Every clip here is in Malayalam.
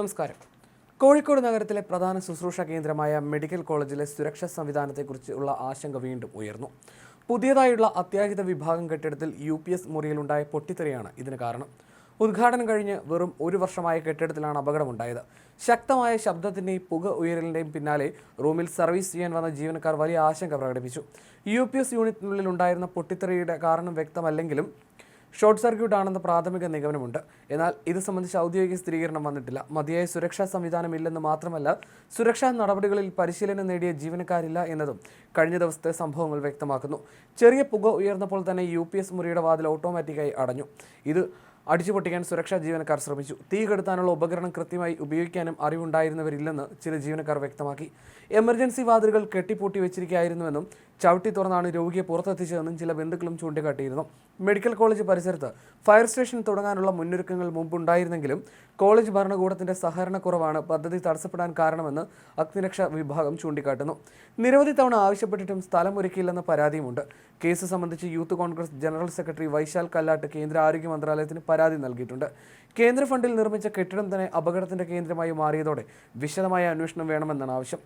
നമസ്കാരം. കോഴിക്കോട് നഗരത്തിലെ പ്രധാന ശുശ്രൂഷ കേന്ദ്രമായ മെഡിക്കൽ കോളേജിലെ സുരക്ഷാ സംവിധാനത്തെക്കുറിച്ചുള്ള ആശങ്ക വീണ്ടും ഉയർന്നു. പുതിയതായുള്ള അത്യാഹിത വിഭാഗം കെട്ടിടത്തിൽ യു പി എസ് മുറിയിലുണ്ടായ പൊട്ടിത്തെറിയാണ് ഇതിന് കാരണം. ഉദ്ഘാടനം കഴിഞ്ഞ് വെറും ഒരു വർഷമായ കെട്ടിടത്തിലാണ് അപകടമുണ്ടായത്. ശക്തമായ ശബ്ദത്തിന്റെയും പുക ഉയരലിന്റെയും പിന്നാലെ റൂമിൽ സർവീസ് ചെയ്യാൻ വന്ന ജീവനക്കാർ വലിയ ആശങ്ക പ്രകടിപ്പിച്ചു. യു പി എസ് യൂണിറ്റിനുള്ളിൽ ഉണ്ടായിരുന്ന പൊട്ടിത്തെറിയുടെ കാരണം വ്യക്തമല്ലെങ്കിലും ഷോർട്ട് സർക്യൂട്ട് ആണെന്ന് പ്രാഥമിക നിഗമനമുണ്ട്. എന്നാൽ ഇത് സംബന്ധിച്ച് ഔദ്യോഗിക സ്ഥിരീകരണം വന്നിട്ടില്ല. മതിയായ സുരക്ഷാ സംവിധാനം ഇല്ലെന്ന് മാത്രമല്ല സുരക്ഷാ നടപടികളിൽ പരിശീലനം നേടിയ ജീവനക്കാരില്ല എന്നതും കഴിഞ്ഞ ദിവസത്തെ സംഭവങ്ങൾ വ്യക്തമാക്കുന്നു. ചെറിയ പുക ഉയർന്നപ്പോൾ തന്നെ യു മുറിയുടെ വാതിൽ ഓട്ടോമാറ്റിക്കായി അടഞ്ഞു. ഇത് അടിച്ചു പൊട്ടിക്കാൻ സുരക്ഷാ ജീവനക്കാർ ശ്രമിച്ചു. തീ കെടുത്താനുള്ള ഉപകരണം കൃത്യമായി ഉപയോഗിക്കാനും അറിവുണ്ടായിരുന്നവരില്ലെന്ന് ചില ജീവനക്കാർ വ്യക്തമാക്കി. എമർജൻസി വാതിലുകൾ കെട്ടിപ്പൂട്ടി വെച്ചിരിക്കുകയായിരുന്നുവെന്നും ചവിട്ടി തുറന്നാണ് രോഗിയെ പുറത്തെത്തിച്ചതെന്നും ചില ബന്ധുക്കളും ചൂണ്ടിക്കാട്ടിയിരുന്നു. മെഡിക്കൽ കോളേജ് പരിസരത്ത് ഫയർ സ്റ്റേഷൻ തുടങ്ങാനുള്ള മുന്നൊരുക്കങ്ങൾ മുമ്പുണ്ടായിരുന്നെങ്കിലും കോളേജ് ഭരണകൂടത്തിന്റെ സഹകരണക്കുറവാണ് പദ്ധതി തടസ്സപ്പെടാൻ കാരണമെന്ന് അഗ്നിരക്ഷാ വിഭാഗം ചൂണ്ടിക്കാട്ടുന്നു. നിരവധി തവണ ആവശ്യപ്പെട്ടിട്ടും സ്ഥലം ഒരുക്കിയില്ലെന്ന പരാതിയുമുണ്ട്. കേസ് സംബന്ധിച്ച് Youth Congress general secretary Vaishal Kallat കേന്ദ്ര ആരോഗ്യ മന്ത്രാലയത്തിന് പരാതി നൽകിയിട്ടുണ്ട്. കേന്ദ്ര ഫണ്ടിൽ നിർമ്മിച്ച കെട്ടിടം തന്നെ അപകടത്തിന്റെ കേന്ദ്രമായി മാറിയതോടെ വിശദമായ അന്വേഷണം വേണമെന്നാണ് ആവശ്യം.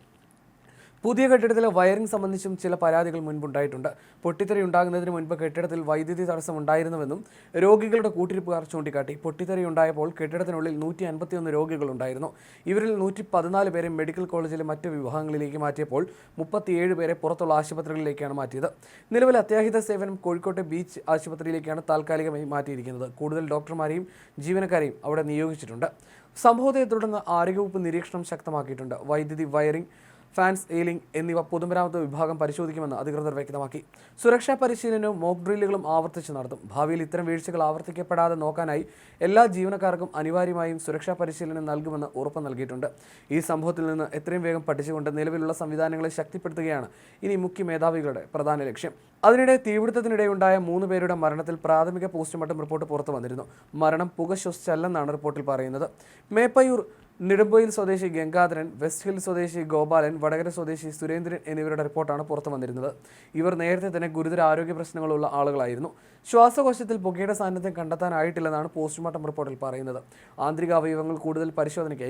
പുതിയ കെട്ടിടത്തിലെ വയറിംഗ് സംബന്ധിച്ചും ചില പരാതികൾ മുൻപുണ്ടായിട്ടുണ്ട്. പൊട്ടിത്തെറി ഉണ്ടാകുന്നതിന് മുൻപ് കെട്ടിടത്തിൽ വൈദ്യുതി തടസ്സം ഉണ്ടായിരുന്നുവെന്നും രോഗികളുടെ കൂട്ടിരിപ്പുകാർ ചൂണ്ടിക്കാട്ടി. പൊട്ടിത്തെറി ഉണ്ടായപ്പോൾ കെട്ടിടത്തിനുള്ളിൽ നൂറ്റി അൻപത്തിയൊന്ന് രോഗികളുണ്ടായിരുന്നു. ഇവരിൽ നൂറ്റി പതിനാല് പേരെ മെഡിക്കൽ കോളേജിലെ മറ്റ് വിഭാഗങ്ങളിലേക്ക് മാറ്റിയപ്പോൾ മുപ്പത്തിയേഴ് പേരെ പുറത്തുള്ള ആശുപത്രികളിലേക്കാണ് മാറ്റിയത്. നിലവിൽ അത്യാഹിത സേവനം കോഴിക്കോട്ടെ ബീച്ച് ആശുപത്രിയിലേക്കാണ് താൽക്കാലികമായി മാറ്റിയിരിക്കുന്നത്. കൂടുതൽ ഡോക്ടർമാരെയും ജീവനക്കാരെയും അവിടെ നിയോഗിച്ചിട്ടുണ്ട്. സംഭവത്തെ തുടർന്ന് ആരോഗ്യവകുപ്പ് നിരീക്ഷണം ശക്തമാക്കിയിട്ടുണ്ട്. വൈദ്യുതി വയറിംഗ് ഫാൻസ് എയിലിംഗ് എന്നിവ പൊതുമരാമത്ത് വിഭാഗം പരിശോധിക്കുമെന്ന് അധികൃതർ വ്യക്തമാക്കി. സുരക്ഷാ പരിശീലനവും മോക്ക് ഡ്രില്ലുകളും ആവർത്തിച്ച് നടത്തും. ഭാവിയിൽ ഇത്തരം വീഴ്ചകൾ ആവർത്തിക്കപ്പെടാതെ നോക്കാനായി എല്ലാ ജീവനക്കാർക്കും അനിവാര്യമായും സുരക്ഷാ പരിശീലനം നൽകുമെന്ന് ഉറപ്പ് നൽകിയിട്ടുണ്ട്. ഈ സംഭവത്തിൽ നിന്ന് എത്രയും വേഗം പഠിച്ചുകൊണ്ട് നിലവിലുള്ള സംവിധാനങ്ങളെ ശക്തിപ്പെടുത്തുകയാണ് ഇനി മുഖ്യ മേധാവികളുടെ പ്രധാന ലക്ഷ്യം. അതിനിടെ തീപിടുത്തത്തിനിടെയുണ്ടായ മൂന്ന് പേരുടെ മരണത്തിൽ പ്രാഥമിക പോസ്റ്റ്മോർട്ടം റിപ്പോർട്ട് പുറത്തു വന്നിരുന്നു. മരണം പുക ശ്വസിച്ചല്ലെന്നാണ് റിപ്പോർട്ടിൽ പറയുന്നത്. മേപ്പയൂർ നെടുമ്പൊയിൽ സ്വദേശി ഗംഗാധരൻ വെസ്റ്റ് ഹിൽ സ്വദേശി ഗോപാലൻ വടകര സ്വദേശി സുരേന്ദ്രൻ എന്നിവരുടെ റിപ്പോർട്ടാണ് പുറത്തു വന്നിരുന്നത്. ഇവർ നേരത്തെ തന്നെ ഗുരുതര ആരോഗ്യ പ്രശ്നങ്ങളുള്ള ആളുകളായിരുന്നു. ശ്വാസകോശത്തിൽ പുകയുടെ സാന്നിധ്യം കണ്ടെത്താനായിട്ടില്ലെന്നാണ് പോസ്റ്റ്മോർട്ടം റിപ്പോർട്ടിൽ പറയുന്നത്. ആന്തരിക അവയവങ്ങൾ കൂടുതൽ പരിശോധനയ്ക്ക്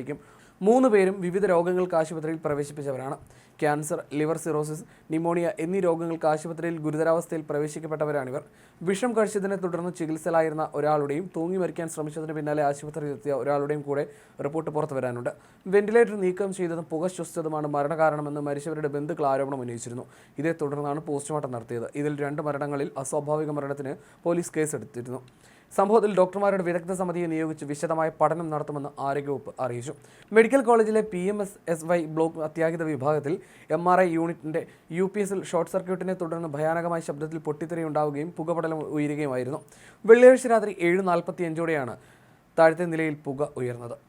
മൂന്ന് പേരും വിവിധ രോഗങ്ങൾക്ക് ആശുപത്രിയിൽ പ്രവേശിപ്പിച്ചവരാണ്. ക്യാൻസർ ലിവർ സിറോസിസ് നിമോണിയ എന്നീ രോഗങ്ങൾക്ക് ആശുപത്രിയിൽ ഗുരുതരാവസ്ഥയിൽ പ്രവേശിക്കപ്പെട്ടവരാണിവർ. വിഷം കഴിച്ചതിനെ തുടർന്ന് ചികിത്സയിലായിരുന്ന ഒരാളുടെയും തൂങ്ങി മരിക്കാൻ ശ്രമിച്ചതിന് പിന്നാലെ ആശുപത്രിയിലെത്തിയ ഒരാളുടെയും കൂടെ റിപ്പോർട്ട് പുറത്തു വരാനുണ്ട്. വെന്റിലേറ്റർ നീക്കം ചെയ്തതും പുക ശ്വസിച്ചതുമാണ് മരണകാരണമെന്ന് മരിച്ചവരുടെ ബന്ധുക്കൾ ആരോപണം ഉന്നയിച്ചിരുന്നു. ഇതേ തുടർന്നാണ് പോസ്റ്റ്മോർട്ടം നടത്തിയത്. ഇതിൽ രണ്ട് മരണങ്ങളിൽ അസ്വാഭാവിക മരണത്തിന് പോലീസ് കേസെടുത്തിരുന്നു. സംഭവത്തിൽ ഡോക്ടർമാരുടെ വിദഗ്ധ സമിതിയെ നിയോഗിച്ച് വിശദമായ പഠനം നടത്തുമെന്ന് ആരോഗ്യവകുപ്പ് അറിയിച്ചു. മെഡിക്കൽ കോളേജിലെ P M S S Y block അത്യാഹിത വിഭാഗത്തിൽ എം ആർ ഐ യൂണിറ്റിന്റെ യു പി എസിൽ ഷോർട്ട് സർക്യൂട്ടിനെ തുടർന്ന് ഭയാനകമായ ശബ്ദത്തിൽ പൊട്ടിത്തെറിയുണ്ടാവുകയും പുകപടലം ഉയരുകയുമായിരുന്നു. വെള്ളിയാഴ്ച രാത്രി ഏഴ് നാൽപ്പത്തി അഞ്ചോടെയാണ് താഴത്തെ നിലയിൽ പുക ഉയർന്നത്.